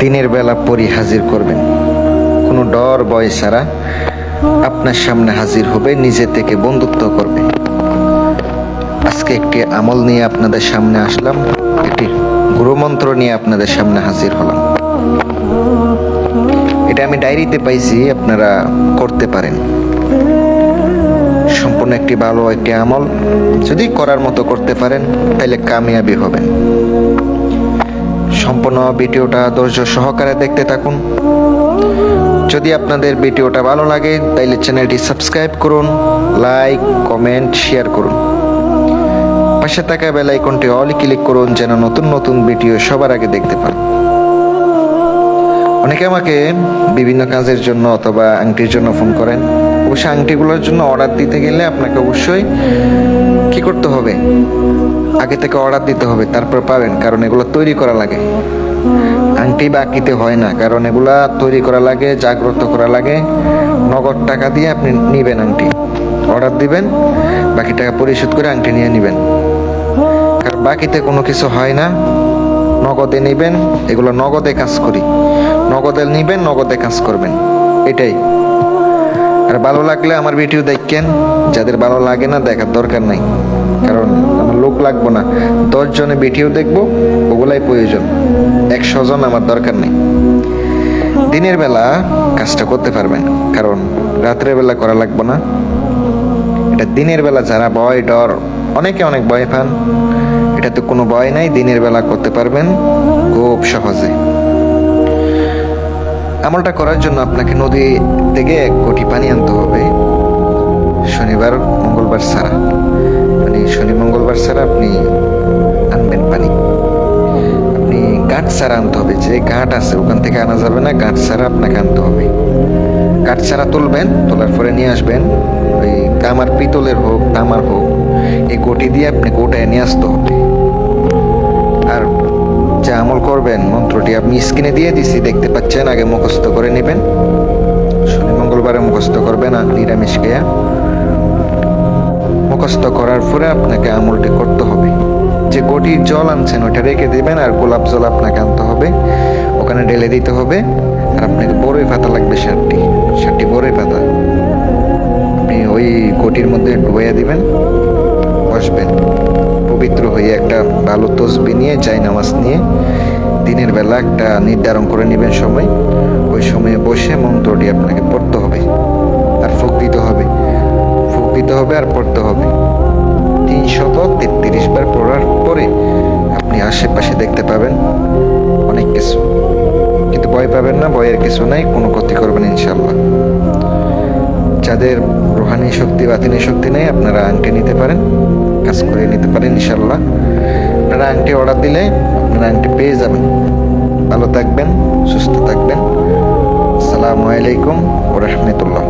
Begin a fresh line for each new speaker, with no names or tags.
দিনের বেলা পরি হাজির করবেন। কোনো ডর, ভয় ছাড়া আপনার সামনে হাজির হবে, নিজে থেকে বন্ধুত্ব করবে। আজকে একটি আমল নিয়ে আপনাদের সামনে আসলাম, একটি গুরুমন্ত্র নিয়ে আপনাদের সামনে হাজির হলাম। এটা আমি ডায়েরিতে পাইছি, আপনারা করতে পারেন। সম্পূর্ণ একটি ভালো একটি আমল। যদি করার মতো করতে পারেন, তাহলে কামিয়াবি হবেন। সম্পূর্ণ ভিডিওটা ধৈর্য সহকারে দেখতে থাকুন। যদি আপনাদের ভিডিওটা ভালো লাগে, তাইলে চ্যানেলটি সাবস্ক্রাইব করুন, লাইক, কমেন্ট, শেয়ার করুন। পাশে থাকা বেল আইকনটি অল ক্লিক করুন, যেন নতুন নতুন ভিডিও সবার আগে দেখতে পান। অনেকে আমাকে বিভিন্ন কাজের জন্য অথবা আংটির জন্য ফোন করেন। অবশ্যই আংটিগুলোর জন্য অর্ডার দিতে গেলে আপনাকে অবশ্যই কি করতে হবে? আগে থেকে অর্ডার দিতে হবে, তারপর পাবেন, কারণ এগুলো তৈরি করা লাগে। আংটি বাকিতে হয় না, কারণ এগুলা তৈরি করা লাগে, জাগ্রত করা লাগে। নগদ টাকা দিয়ে আপনি নিবেন আংটি। অর্ডার দিবেন, বাকি টাকা পরিশোধ করে আংটি নিয়ে নিবেন। কারণ বাকিতে কোনো কিছু হয় না। নগদে নিবেন, এগুলো নগদে কাজ করি। নগদে নিবেন, নগদে কাজ করবেন। এটাই। আর ভালো লাগলে আমার ভিডিও দেখেন। যাদের ভালো লাগে না, দেখার দরকার নাই। কারণ আমার লোক লাগবো না। দশ জনে ভিডিও দেখব, ওগুলাই প্রয়োজন। একশো জন আমার দরকার নেই। দিনের বেলা কাজটা করতে পারবেন। কারণ রাত্রের বেলা করা লাগবো না। এটা দিনের বেলা যারা ভয় ডর, অনেকে অনেক ভয় পান। এটাতে কোনো ভয় নাই, দিনের বেলা করতে পারবেন খুব সহজে। আমলটা করার জন্য আপনাকে নদী থেকে এক কোটি পানি আনতে হবে। শনিবার, মঙ্গলবার ছাড়া। মানে শনি, মঙ্গলবার ছাড়া আপনি আনবেন পানি। আপনি গাঁট ছাড়া আনতে হবে। যে ঘাট আছে, ওখান থেকে আনা যাবে না গাঁট ছাড়া আপনাকে আনতে হবে। গাঁট ছাড়া তুলবেন, তোলার পরে নিয়ে আসবেন। ওই তামার পিতলের হোক, তামার হোক, এই কোটি দিয়ে আপনি গোটায় নিয়ে আসতে হবে। আর আপনি স্ক্রিনে দিয়ে দিছি, দেখতে পাচ্ছেন? আগে মুখস্থ করে নেবেন। শনি, মঙ্গলবারে মুখস্থ করবেন আর নিরামিষ খেয়া। মুখস্থ করার পরে আপনাকে আমলটি করতে হবে। যে গটির জল আনছেন ওটা রেখে দেবেন, আর গোলাপ জল আপনাকে আনতে হবে। ওখানে ঢেলে দিতে হবে। আর আপনাকে বড়ই পাতা লাগবে ষাটটি ষাটটি বড়ই পাতা। আপনি ওই গটির মধ্যে ডুবাইয়া দিবেন। বসবেন। পবিত্র হয়ে একটা ভালো তসবি নিয়ে যাই নামাজ নিয়ে দিনের বেলা একটা নির্ধারণ করে নেবেন সময়। ওই সময়ে বসে মন্ত্রটি আপনাকে পড়তে হবে। আর ফুক দিতে হবে। ফুক দিতে হবে আর পড়তে হবে। তিনশত তেত্রিশ বার পড়ার পরে আপনি আশেপাশে দেখতে পাবেন অনেক কিছু। কিন্তু ভয় পাবেন না, ভয়ের কিছু নাই, কোনো ক্ষতি করবেন ইনশাল্লাহ যাদের রোহানি শক্তি, বাতিনি শক্তি নেই, আপনারা আংটি নিতে পারেন, কাজ করে নিতে পারেন ইনশাল্লাহ আপনারা আংটি অর্ডার দিলে আপনারা পেয়ে যাবেন। ভালো থাকবেন সুস্থ থাকবেন। আসসালামু আলাইকুম ও রহমতুল্লাহ।